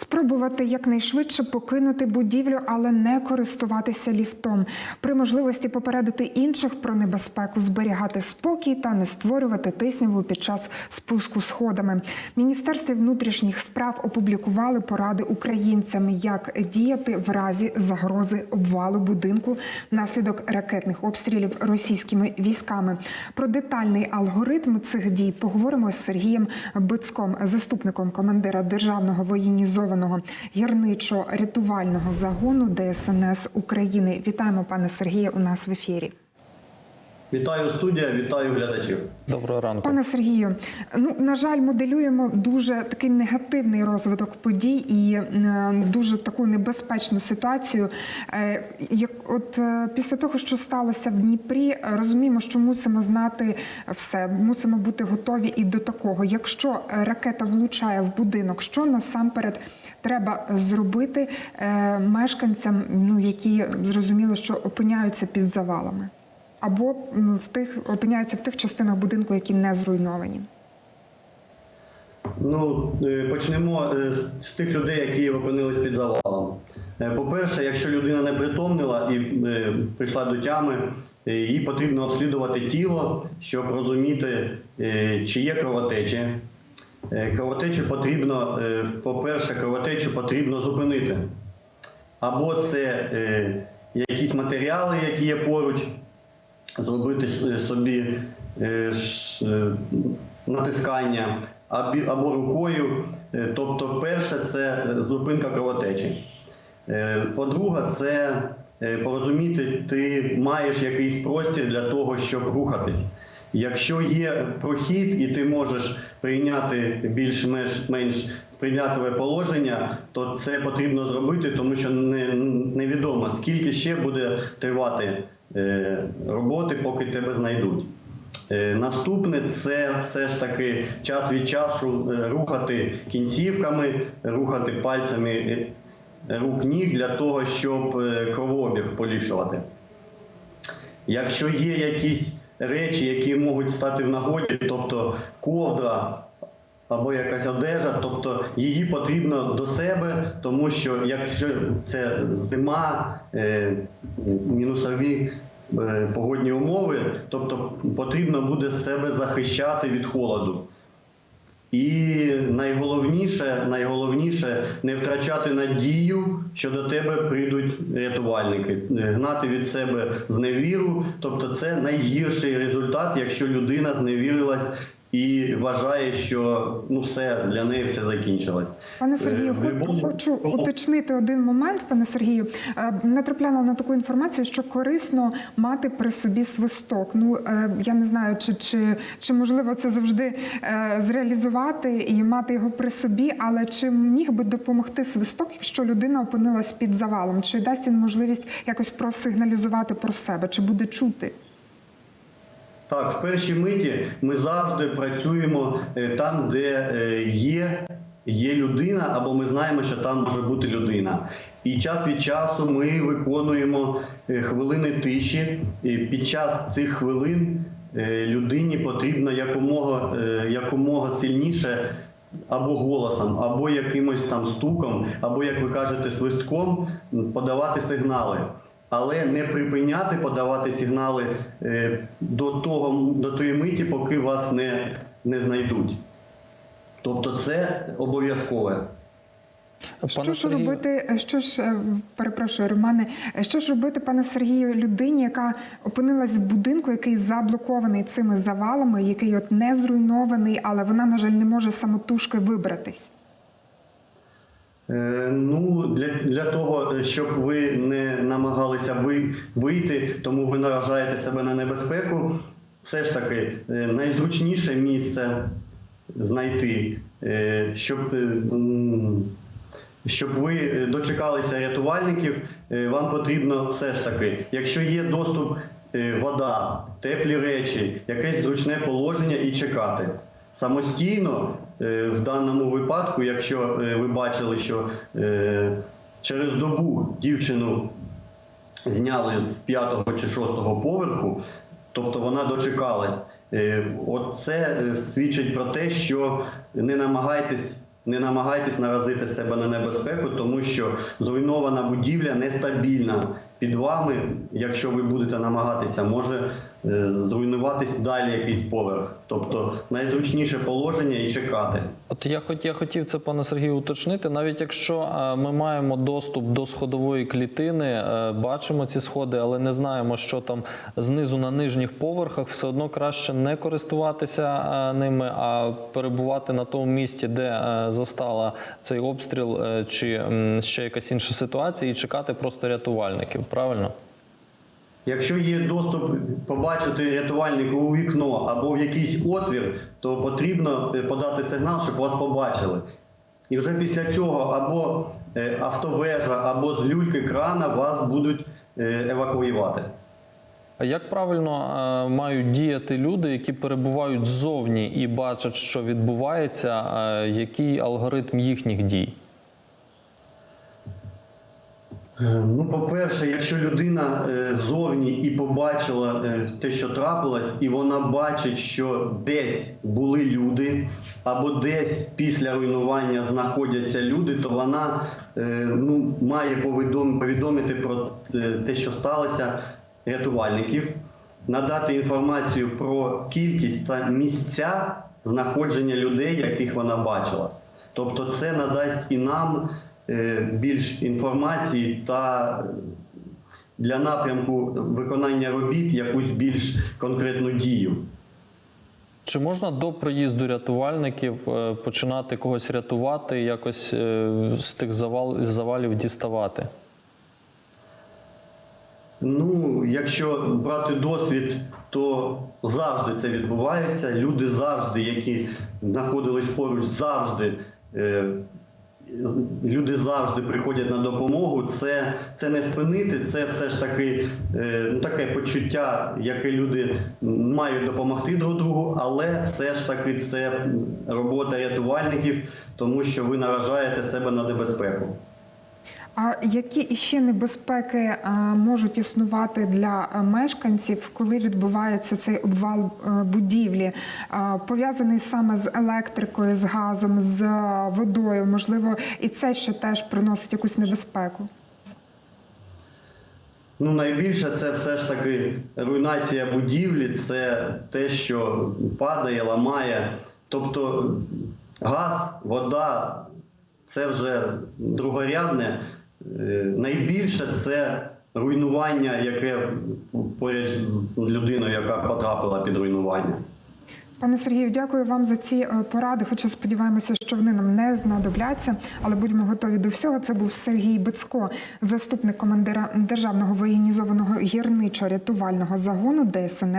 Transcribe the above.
Спробувати якнайшвидше покинути будівлю, але не користуватися ліфтом. При можливості попередити інших про небезпеку, зберігати спокій та не створювати тисняву під час спуску сходами. Міністерстві внутрішніх справ опублікували поради українцям, як діяти в разі загрози обвалу будинку внаслідок ракетних обстрілів російськими військами. Про детальний алгоритм цих дій поговоримо з Сергієм Бицьком, заступником командира державного воєнізованого гірничо-рятувального загону ДСНС України. Вітаємо, пане Сергію, у нас в ефірі. Вітаю студія, вітаю глядачів. Доброго ранку. Пане Сергію, ну на жаль, моделюємо дуже такий негативний розвиток подій і е, дуже таку небезпечну ситуацію. Е, як от е, після того, що сталося в Дніпрі, розуміємо, що мусимо знати все, мусимо бути готові і до такого. Якщо ракета влучає в будинок, що насамперед треба зробити е, мешканцям, ну які зрозуміло, що опиняються під завалами? або в тих опиняються в тих частинах будинку, які не зруйновані. Ну, е, почнемо е, з тих людей, які опинились під завалом. По-перше, якщо людина не притомнила і прийшла до тями, їй потрібно обслідувати тіло, щоб розуміти, чи є кровотечі. Е, Кровотечу потрібно, е, по-перше, кровотечу потрібно зупинити. Або це е, якісь матеріали, які є поруч, зробити собі натискання або рукою. Тобто, перше це зупинка кровотечі. По-друге, це порозуміти, ти маєш якийсь простір для того, щоб рухатись. Якщо є прохід і ти можеш прийняти більш-менш менш сприятливе положення, то це потрібно зробити, тому що не, невідомо скільки ще буде тривати е, роботи, поки тебе знайдуть. Е, Наступне це все ж таки час від часу е, рухати кінцівками, рухати пальцями е, рук ніг для того, щоб кровообіг поліпшувати. Якщо є якісь речі, які можуть стати в нагоді, тобто ковдра або якась одежа, тобто її потрібно до себе, тому що якщо це зима, е, мінусові е, погодні умови, тобто потрібно буде себе захищати від холоду. І найголовніше, найголовніше не втрачати надію, що до тебе прийдуть рятувальники, Е, гнати від себе зневіру. Тобто, це найгірший результат, якщо людина зневірилась і вважає, що ну все для неї все закінчилось. Пане Сергію, Е, в хо- хочу уточнити один момент, пане Сергію. Е, Натрапляла на таку інформацію, що корисно мати при собі свисток. Ну е, я не знаю, чи, чи, чи можливо це завжди е, зреалізувати і мати його при собі, але чи міг би допомогти свисток, якщо людина опинилась під завалом? Чи дасть він можливість якось просигналізувати про себе, чи буде чути? Так, в першій миті ми завжди працюємо е, там, де е, є, є людина, або ми знаємо, що там може бути людина. І час від часу ми виконуємо е, хвилини тиші. І під час цих хвилин людині потрібно якомога, якомога сильніше. Або голосом, або якимось там стуком, або, як ви кажете, свистком подавати сигнали але не припиняти подавати сигнали е, до того до тої миті, поки вас не, не знайдуть. Тобто це обов'язкове. Що ж робити, що ж е, перепрошую, Романе, що ж робити, пане Сергію, людині, яка опинилась в будинку, який заблокований цими завалами, який от не зруйнований, але вона, на жаль, не може самотужки вибратись? Е, Ну, для, для того, щоб ви не намагалися ви, вийти, тому ви наражаєте себе на небезпеку, все ж таки е, найзручніше місце знайти, е, щоб, е, щоб ви дочекалися рятувальників, вам потрібно все ж таки, якщо є доступ, вода, теплі речі, якесь зручне положення і чекати. Самостійно в даному випадку, якщо ви бачили, що через добу дівчину зняли з п'ятого чи шостого поверху, тобто вона дочекалась, е, от це е, свідчить про те, що не намагайтесь не намагайтесь наразити себе на небезпеку, тому що зруйнована будівля нестабільна. Під вами, якщо ви будете намагатися, може зруйнуватись далі якийсь поверх. Тобто найзручніше положення і чекати. От я хот, я хотів це, пане Сергію, уточнити. Навіть якщо е, ми маємо доступ до сходової клітини, е, бачимо ці сходи, але не знаємо, що там знизу на нижніх поверхах, все одно краще не користуватися е, ними, а перебувати на тому місці, де е, застала цей обстріл, е, чи ще якась інша ситуація, і чекати просто рятувальників. Правильно? Якщо є доступ побачити рятувальнику у вікно або в якийсь отвір, то потрібно е, подати сигнал, щоб вас побачили. І вже після цього або е, автовежа, або з люльки крана вас будуть е, евакуювати. А як правильно е, мають діяти люди, які перебувають ззовні і бачать, що відбувається, е, який алгоритм їхніх дій? Е, Ну, по-перше, якщо людина е, зовні і побачила е, те, що трапилось, і вона бачить, що десь були люди, або десь після руйнування знаходяться люди, то вона ну, має повідомити про те, що сталося, рятувальників, надати інформацію про кількість та місця знаходження людей, яких вона бачила. Тобто, це надасть і нам більш інформації та для напрямку виконання робіт якусь більш конкретну дію. Чи можна до приїзду рятувальників е, починати когось рятувати, якось е, з тих завал, завалів діставати? Ну, якщо брати досвід, то завжди це відбувається. Люди завжди, які знаходились поруч, завжди. Люди завжди приходять на допомогу. Це, це не спинити, це все ж таки е, ну, таке почуття, яке люди мають допомогти друг другу, але все ж таки це робота рятувальників, тому що ви наражаєте себе на небезпеку. А які іще небезпеки е, можуть існувати для е, мешканців, коли відбувається цей обвал е, будівлі, пов'язаний саме з електрикою, з газом, з водою? Можливо, і це ще теж приносить якусь небезпеку. Ну, найбільше це все ж таки руйнація будівлі, це те, що падає, ламає. Тобто газ, вода це вже другорядне. Е, Найбільше це руйнування, яке поряд з людиною, яка потрапила під руйнування. Пане Сергію, дякую вам за ці е, поради. Хоча сподіваємося, що вони нам не знадобляться, але будьмо готові до всього. Це був Сергій Бицько, заступник командира державного воєнізованого гірничо-рятувального загону ДСНС